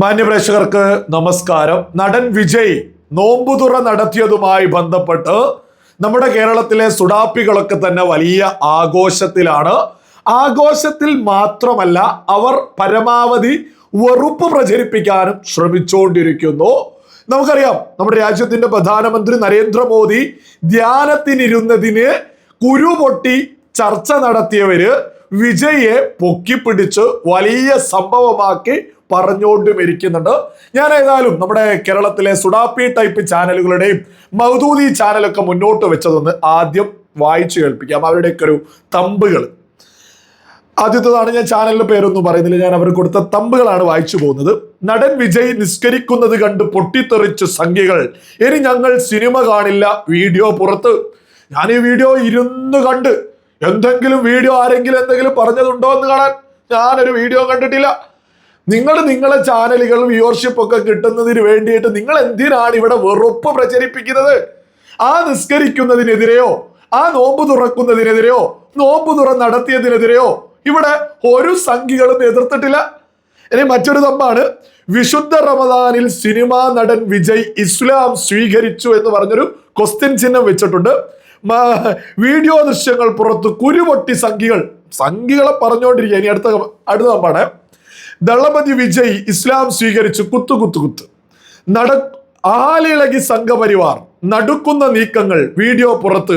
മാന്യപ്രേക്ഷകർക്ക് നമസ്കാരം. നടൻ വിജയ് നോമ്പുതുറ നടത്തിയതുമായി ബന്ധപ്പെട്ട് നമ്മുടെ കേരളത്തിലെ സുഡാപ്പികളൊക്കെ തന്നെ വലിയ ആഘോഷത്തിലാണ്. ആഘോഷത്തിൽ മാത്രമല്ല അവർ പരമാവധി വെറുപ്പ് പ്രചരിപ്പിക്കാനും ശ്രമിച്ചുകൊണ്ടിരിക്കുന്നു നമുക്കറിയാം നമ്മുടെ രാജ്യത്തിന്റെ പ്രധാനമന്ത്രി നരേന്ദ്രമോദി ധ്യാനത്തിനിരുന്നതിന് കുരു പൊട്ടി ചർച്ച നടത്തിയവര് വിജയെ പൊക്കിപ്പിടിച്ച് വലിയ സംഭവമാക്കി പറഞ്ഞുകൊണ്ടും ഇരിക്കുന്നുണ്ട്. ഞാൻ ഏതായാലും നമ്മുടെ കേരളത്തിലെ സുഡാപ്പി ടൈപ്പ് ചാനലുകളുടെയും മൗദൂദി ചാനലൊക്കെ മുന്നോട്ട് വെച്ചതൊന്ന് ആദ്യം വായിച്ചു കേൾപ്പിക്കാം. അവരുടെയൊക്കെ ഒരു തമ്പുകൾ. ആദ്യത്തേതാണ് ഞാൻ ചാനലിന്റെ പേരൊന്നും പറയുന്നില്ല. ഞാൻ അവർ കൊടുത്ത തമ്പുകളാണ് വായിച്ചു പോകുന്നത്. നടൻ വിജയ് നിസ്കരിക്കുന്നത് കണ്ട് പൊട്ടിത്തെറിച്ചു സംഖ്യകൾ. ഇനി ഞങ്ങൾ സിനിമ കാണില്ല. വീഡിയോ പുറത്ത്. ഞാൻ ഈ വീഡിയോ ഇരുന്ന് കണ്ട്. എന്തെങ്കിലും വീഡിയോ ആരെങ്കിലും എന്തെങ്കിലും പറഞ്ഞതുണ്ടോ എന്ന് കാണാൻ? ഞാനൊരു വീഡിയോ കണ്ടിട്ടില്ല. നിങ്ങൾ നിങ്ങളെ ചാനലുകൾ വ്യൂവർഷിപ്പ് ഒക്കെ കിട്ടുന്നതിന് വേണ്ടിയിട്ട് നിങ്ങൾ എന്തിനാണ് ഇവിടെ വെറുപ്പ് പ്രചരിപ്പിക്കുന്നത്? ആ നിസ്കരിക്കുന്നതിനെതിരെയോ ആ നോമ്പ് തുറക്കുന്നതിനെതിരെയോ നോമ്പ് തുറ നടത്തിയതിനെതിരെയോ ഇവിടെ ഒരു സംഖ്യകളും എതിർത്തിട്ടില്ല. ഇനി മറ്റൊരു തമ്പാണ് വിശുദ്ധ റമദാനിൽ സിനിമാ നടൻ വിജയ് ഇസ്ലാം സ്വീകരിച്ചു എന്ന് പറഞ്ഞൊരു ക്വസ്റ്റ്യൻ ചിഹ്നം വെച്ചിട്ടുണ്ട്. വീഡിയോ ദൃശ്യങ്ങൾ പുറത്ത് കുരുപൊട്ടി സംഖ്യകൾ സംഖ്യകളെ പറഞ്ഞുകൊണ്ടിരിക്കുക ഇനി അടുത്ത അടുത്ത തമ്പാണ്. ദളപതി വിജയ് ഇസ്ലാം സ്വീകരിച്ചു കുത്തു കുത്തു കുത്ത്. നട ആലിളകി സംഘപരിവാർ നടുക്കുന്ന നീക്കങ്ങൾ വീഡിയോ പുറത്ത്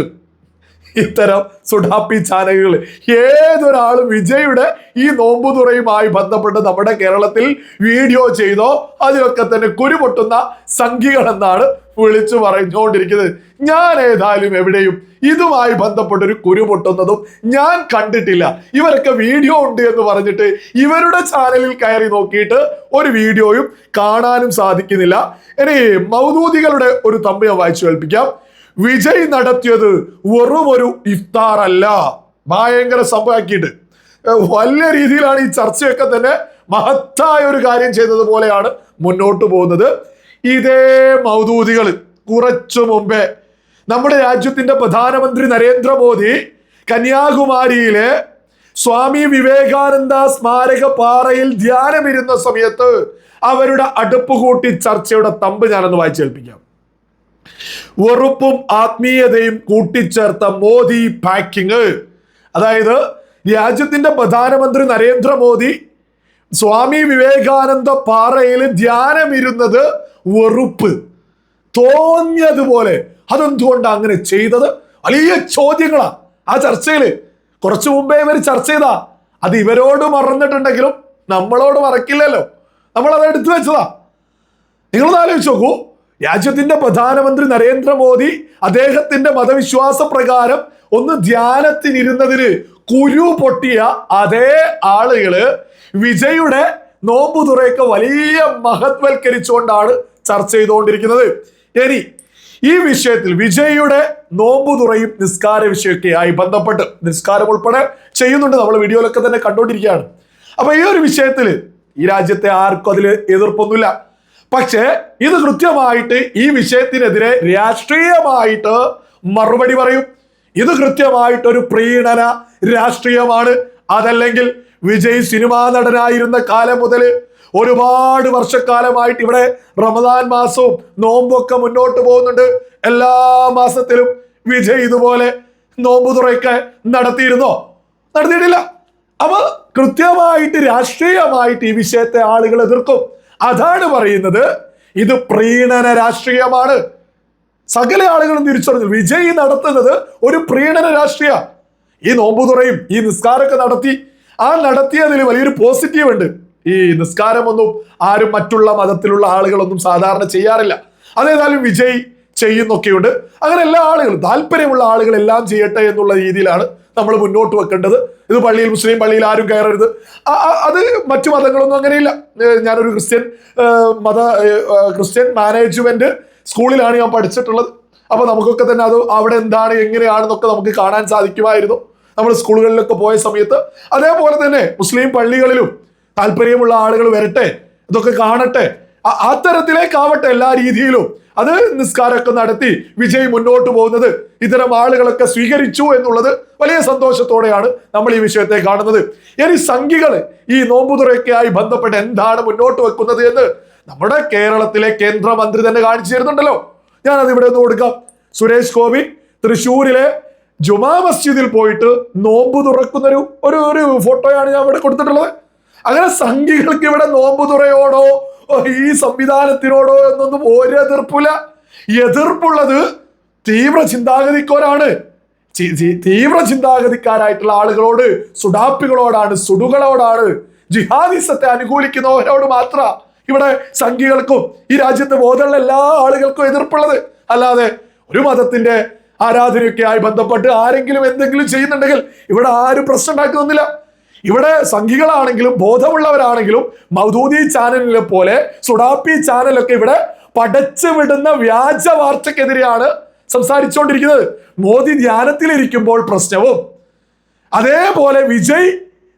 ഇത്തരം സുഡാപ്പി ചാനലുകൾ. ഏതൊരാളും വിജയുടെ ഈ നോമ്പുതുറയുമായി ബന്ധപ്പെട്ട് നമ്മുടെ കേരളത്തിൽ വീഡിയോ ചെയ്തോ അതിലൊക്കെ തന്നെ കുരുപൊട്ടുന്ന എന്നാണ് വിളിച്ചു പറഞ്ഞുകൊണ്ടിരിക്കുന്നത്. ഞാൻ ഏതായാലും എവിടെയും ഇതുമായി ബന്ധപ്പെട്ട ഒരു കുരു പൊട്ടുന്നതും ഞാൻ കണ്ടിട്ടില്ല. ഇവരൊക്കെ വീഡിയോ ഉണ്ട് എന്ന് പറഞ്ഞിട്ട് ഇവരുടെ ചാനലിൽ കയറി നോക്കിയിട്ട് ഒരു വീഡിയോയും കാണാനും സാധിക്കുന്നില്ല. ഇനി മൗദൂദികളുടെ ഒരു ഞാൻ വായിച്ചു കേൾപ്പിക്കാം. വിജയ് നടത്തിയത് വെറും ഒരു ഇഫ്താർ അല്ല ഭയങ്കര സംഭവമാക്കിയിട്ട്. വലിയ രീതിയിലാണ് ഈ ചർച്ചയൊക്കെ തന്നെ മഹത്തായ ഒരു കാര്യം ചെയ്തതുപോലെയാണ് മുന്നോട്ട് പോകുന്നത്. ഇതേ മൗദൂദികൾ കുറച്ചു മുമ്പേ നമ്മുടെ രാജ്യത്തിന്റെ പ്രധാനമന്ത്രി നരേന്ദ്രമോദി കന്യാകുമാരിയിലെ സ്വാമി വിവേകാനന്ദ സ്മാരക പാറയിൽ ധ്യാനമിരുന്ന സമയത്ത് അവരുടെ അടുപ്പ് കൂട്ടി ചർച്ചയുടെ തമ്പ് ഞാനൊന്ന് വായിച്ചേൽപ്പിക്കാം വെറുപ്പും ആത്മീയതയും കൂട്ടിച്ചേർത്ത മോദി പാക്കിങ് അതായത് രാജ്യത്തിന്റെ പ്രധാനമന്ത്രി നരേന്ദ്രമോദി സ്വാമി വിവേകാനന്ദ പാറയിൽ ധ്യാനമിരുന്നത് വെറുപ്പ് തോന്നിയതുപോലെ അതെന്തുകൊണ്ടാണ് അങ്ങനെ ചെയ്തത്? വലിയ ചോദ്യങ്ങളാ. ആ ചർച്ചയിൽ കുറച്ചു മുമ്പേ ഇവർ ചർച്ച ചെയ്താ. അത് ഇവരോട് മറന്നിട്ടുണ്ടെങ്കിലും നമ്മളോട് മറക്കില്ലല്ലോ. നമ്മൾ അത് എടുത്തു വെച്ചതാ. നിങ്ങളൊന്ന് ആലോചിച്ച് നോക്കൂ. രാജ്യത്തിന്റെ പ്രധാനമന്ത്രി നരേന്ദ്രമോദി അദ്ദേഹത്തിന്റെ മതവിശ്വാസ പ്രകാരം ഒന്ന് ധ്യാനത്തിനിരുന്നതിന് കുരു പൊട്ടിയ അതേ ആളുകൾ വിജയുടെ നോമ്പുതുറയൊക്കെ വലിയ മഹത്വൽക്കരിച്ചുകൊണ്ടാണ് ചർച്ച ചെയ്തുകൊണ്ടിരിക്കുന്നത്. ഇനി ഈ വിഷയത്തിൽ വിജയുടെ നോമ്പുതുറയും നിസ്കാര വിഷയമൊക്കെയായി ബന്ധപ്പെട്ട് നിസ്കാരം ഉൾപ്പെടെ ചെയ്യുന്നുണ്ട്. നമ്മൾ വീഡിയോയിലൊക്കെ തന്നെ കണ്ടുകൊണ്ടിരിക്കുകയാണ്. അപ്പൊ ഈ ഒരു വിഷയത്തിൽ ഈ രാജ്യത്തെ ആർക്കും അതിൽ എതിർപ്പൊന്നുമില്ല. പക്ഷേ ഇത് കൃത്യമായിട്ട് ഈ വിഷയത്തിനെതിരെ രാഷ്ട്രീയമായിട്ട് മറുപടി പറയും. ഇത് കൃത്യമായിട്ട് ഒരു പ്രീണന രാഷ്ട്രീയമാണ്. അതല്ലെങ്കിൽ വിജയ് സിനിമാ നടനായിരുന്ന കാലം മുതൽ ഒരുപാട് വർഷക്കാലമായിട്ട് ഇവിടെ റമദാൻ മാസവും നോമ്പൊക്കെ മുന്നോട്ട് പോകുന്നുണ്ട്. എല്ലാ മാസത്തിലും വിജയ് ഇതുപോലെ നോമ്പ് തുറയൊക്കെ നടത്തിയിരുന്നോ? നടത്തിയിട്ടില്ല. അപ്പൊ കൃത്യമായിട്ട് രാഷ്ട്രീയമായിട്ട് ഈ വിഷയത്തെ ആളുകൾ എതിർക്കും. അതാണ് പറയുന്നത് ഇത് പ്രീണന രാഷ്ട്രീയമാണ്. സകല ആളുകളും തിരിച്ചറിഞ്ഞു. വിജയ് നടത്തുന്നത് ഒരു പ്രീണന രാഷ്ട്രീയ. ഈ നോമ്പുതുറയും ഈ നിസ്കാരമൊക്കെ നടത്തി. ആ നടത്തിയതിൽ വലിയൊരു പോസിറ്റീവ് ഉണ്ട്. ഈ നിസ്കാരമൊന്നും ആരും മറ്റുള്ള മതത്തിലുള്ള ആളുകളൊന്നും സാധാരണ ചെയ്യാറില്ല. അതേതായാലും വിജയ് ചെയ്യുന്നൊക്കെയുണ്ട്. അങ്ങനെ എല്ലാ ആളുകളും താല്പര്യമുള്ള ആളുകൾ എല്ലാം ചെയ്യട്ടെ എന്നുള്ള രീതിയിലാണ് നമ്മൾ മുന്നോട്ട് വെക്കേണ്ടത്. ഇത് പള്ളിയിൽ മുസ്ലിം പള്ളിയിൽ ആരും കയറരുത്. അത് മറ്റു മതങ്ങളൊന്നും അങ്ങനെയില്ല. ഞാനൊരു ക്രിസ്ത്യൻ മത ക്രിസ്ത്യൻ മാനേജ്മെന്റ് സ്കൂളിലാണ് ഞാൻ പഠിച്ചിട്ടുള്ളത്. അപ്പോൾ നമുക്കൊക്കെ തന്നെ അത് അവിടെ എന്താണ് എങ്ങനെയാണെന്നൊക്കെ നമുക്ക് കാണാൻ സാധിക്കുമായിരുന്നു. നമ്മൾ സ്കൂളുകളിലൊക്കെ പോയ സമയത്ത്. അതേപോലെ തന്നെ മുസ്ലിം പള്ളികളിലും താല്പര്യമുള്ള ആളുകൾ വരട്ടെ ഇതൊക്കെ കാണട്ടെ. ആ- തരത്തിലേക്കാവട്ടെ എല്ലാ രീതിയിലും. അത് നിസ്കാരമൊക്കെ നടത്തി വിജയ് മുന്നോട്ട് പോകുന്നത് ഇത്തരം ആളുകളൊക്കെ സ്വീകരിച്ചു എന്നുള്ളത് വലിയ സന്തോഷത്തോടെയാണ് നമ്മൾ ഈ വിഷയത്തെ കാണുന്നത്. ഇനി സംഘികൾ ഈ നോമ്പുതുറയൊക്കെയായി ബന്ധപ്പെട്ട് എന്താണ് മുന്നോട്ട് വെക്കുന്നത് എന്ന് നമ്മുടെ കേരളത്തിലെ കേന്ദ്രമന്ത്രി തന്നെ കാണിച്ചു തരുന്നുണ്ടല്ലോ. ഞാൻ അത് ഇവിടെ ഒന്ന് കൊടുക്കാം. സുരേഷ് ഗോപി തൃശ്ശൂരിലെ ജുമാ മസ്ജിദിൽ പോയിട്ട് നോമ്പ് തുറക്കുന്ന ഒരു ഒരു ഒരു ഫോട്ടോയാണ് ഞാൻ ഇവിടെ കൊടുത്തിട്ടുള്ളത്. അങ്ങനെ സംഘികൾക്ക് ഇവിടെ നോമ്പ് തുറയോടോ ഈ സംവിധാനത്തിനോടോ എന്നൊന്നും ഒരു എതിർപ്പില്ല. എതിർപ്പുള്ളത് തീവ്ര ചിന്താഗതിക്കോരാണ്. തീവ്ര ചിന്താഗതിക്കാരായിട്ടുള്ള ആളുകളോട് സുഡാപ്പികളോടാണ് സുഡുകളോടാണ് ജിഹാദിസത്തെ അനുകൂലിക്കുന്നവരോട് മാത്ര ഇവിടെ സംഘികൾക്കും ഈ രാജ്യത്ത് ബോധമുള്ള എല്ലാ ആളുകൾക്കും എതിർപ്പുള്ളത്. അല്ലാതെ ഒരു മതത്തിന്റെ ആരാധനയൊക്കെ ആയി ബന്ധപ്പെട്ട് ആരെങ്കിലും എന്തെങ്കിലും ചെയ്യുന്നുണ്ടെങ്കിൽ ഇവിടെ ആരും പ്രശ്നം ഉണ്ടാക്കുന്നില്ല ഇവിടെ സംഘികളാണെങ്കിലും ബോധമുള്ളവരാണെങ്കിലും മൗദൂദി ചാനലിനെ പോലെ സുഡാപ്പി ചാനലൊക്കെ ഇവിടെ പടച്ചു വിടുന്ന വ്യാജ വാർത്തക്കെതിരെയാണ് സംസാരിച്ചുകൊണ്ടിരിക്കുന്നത്. മോദി ധ്യാനത്തിലിരിക്കുമ്പോൾ പ്രശ്നവും. അതേപോലെ വിജയ്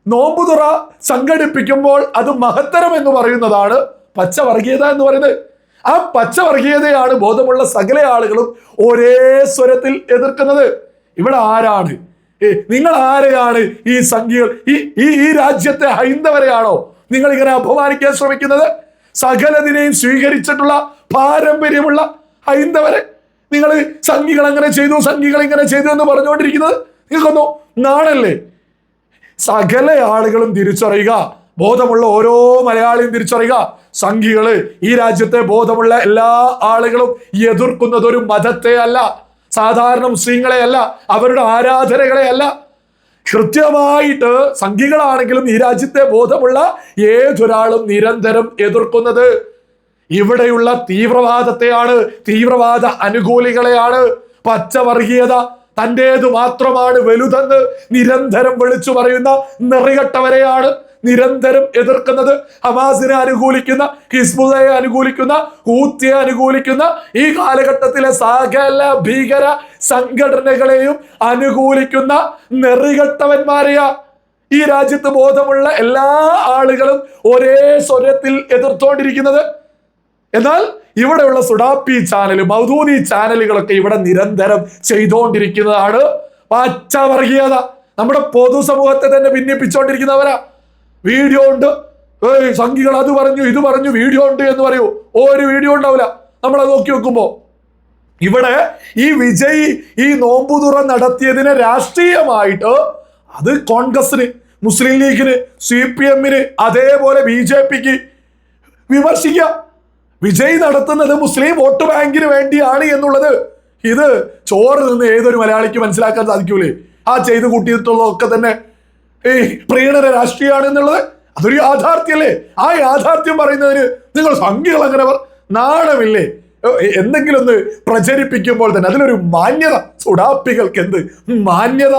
നോമ്പുതുറ സംഘടിപ്പിക്കുമ്പോൾ അത് മഹത്തരം എന്ന് പറയുന്നതാണ് പച്ചവർഗീയത എന്ന് പറയുന്നത്. ആ പച്ചവർഗീയതയാണ് ബോധമുള്ള സകല ആളുകളും ഒരേ സ്വരത്തിൽ എതിർക്കുന്നത്. ഇവിടെ ആരാണ്? നിങ്ങൾ ആരെയാണ് ഈ സംഖ്യകൾ ഈ ഈ ഈ രാജ്യത്തെ ഹൈന്ദവരെയാണോ നിങ്ങൾ ഇങ്ങനെ അപമാനിക്കാൻ ശ്രമിക്കുന്നത്? സകലതിനെയും സ്വീകരിച്ചിട്ടുള്ള പാരമ്പര്യമുള്ള ഹൈന്ദവരെ നിങ്ങൾ സംഘികൾ അങ്ങനെ ചെയ്തു സംഘികൾ ഇങ്ങനെ ചെയ്തു എന്ന് പറഞ്ഞുകൊണ്ടിരിക്കുന്നത്? നിങ്ങൾക്കൊന്നു നാണല്ലേ? സകല ആളുകളും തിരിച്ചറിയുക. ബോധമുള്ള ഓരോ മലയാളിയും തിരിച്ചറിയുക. സംഘികൾ ഈ രാജ്യത്തെ ബോധമുള്ള എല്ലാ ആളുകളും എതിർക്കുന്നത് ഒരു മതത്തെ അല്ല. സാധാരണ മുസ്ലിങ്ങളെ അല്ല അവരുടെ ആരാധനകളെ അല്ല കൃത്യമായിട്ട് സംഘികളാണെങ്കിലും ഈ രാജ്യത്തെ ബോധമുള്ള ഏതൊരാളും നിരന്തരം എതിർക്കുന്നത്. ഇവിടെയുള്ള തീവ്രവാദത്തെയാണ് തീവ്രവാദ അനുകൂലികളെയാണ് പച്ചവർഗീയത തന്റേത് മാത്രമാണ് വലുതെന്ന് നിരന്തരം വിളിച്ചു പറയുന്ന നെറികെട്ടവരെയാണ് നിരന്തരം എതിർക്കുന്നത് ഹമാസിനെ അനുകൂലിക്കുന്ന ഹിസ്ബുദയെ അനുകൂലിക്കുന്ന ഹൂത്തിയെ അനുകൂലിക്കുന്ന ഈ കാലഘട്ടത്തിലെ സകല ഭീകര സംഘടനകളെയും അനുകൂലിക്കുന്ന നെറികെട്ടവന്മാരെയാ ഈ രാജ്യത്ത് ബോധമുള്ള എല്ലാ ആളുകളും ഒരേ സ്വരത്തിൽ എതിർത്തോണ്ടിരിക്കുന്നത്. എന്നാൽ ഇവിടെയുള്ള സുഡാപ്പി ചാനൽ മൗദൂനി ചാനലുകളൊക്കെ ഇവിടെ നിരന്തരം ചെയ്തുകൊണ്ടിരിക്കുന്നതാണ് പച്ചവർഗീയത നമ്മുടെ പൊതുസമൂഹത്തെ തന്നെ ഭിന്നിപ്പിച്ചുകൊണ്ടിരിക്കുന്നവരാ വീഡിയോ ഉണ്ട്. ഏയ് സംഘികൾ അത് പറഞ്ഞു ഇത് പറഞ്ഞു വീഡിയോ ഉണ്ട് എന്ന് പറയൂ. ഒരു വീഡിയോ ഉണ്ടാവില്ല. നമ്മളത് നോക്കി വെക്കുമ്പോ. ഇവിടെ ഈ വിജയ് ഈ നോമ്പുതുറ നടത്തിയതിനെ രാഷ്ട്രീയമായിട്ട് അത് കോൺഗ്രസിന് മുസ്ലിം ലീഗിന് സി പി എമ്മിന് അതേപോലെ ബി ജെ പിക്ക് വിമർശിക്കാം. വിജയ് നടത്തുന്നത് മുസ്ലിം വോട്ട് ബാങ്കിന് വേണ്ടിയാണ് എന്നുള്ളത് ഇത് ചോറ് നിന്ന് ഏതൊരു മലയാളിക്ക് മനസ്സിലാക്കാൻ സാധിക്കൂലേ? ആ ചെയ്ത് കൂട്ടിയിട്ടുള്ളതൊക്കെ തന്നെ ഈ പ്രീണന രാഷ്ട്രീയമാണ് എന്നുള്ളത് അതൊരു യാഥാർത്ഥ്യല്ലേ ആ യാഥാർത്ഥ്യം പറയുന്നതിന് നിങ്ങൾ സംഖ്യകൾ അങ്ങനെ നാണമില്ലേ? എന്തെങ്കിലും ഒന്ന് പ്രചരിപ്പിക്കുമ്പോൾ തന്നെ അതിലൊരു മാന്യത. സുഡാപ്പികൾക്ക് എന്ത് മാന്യത.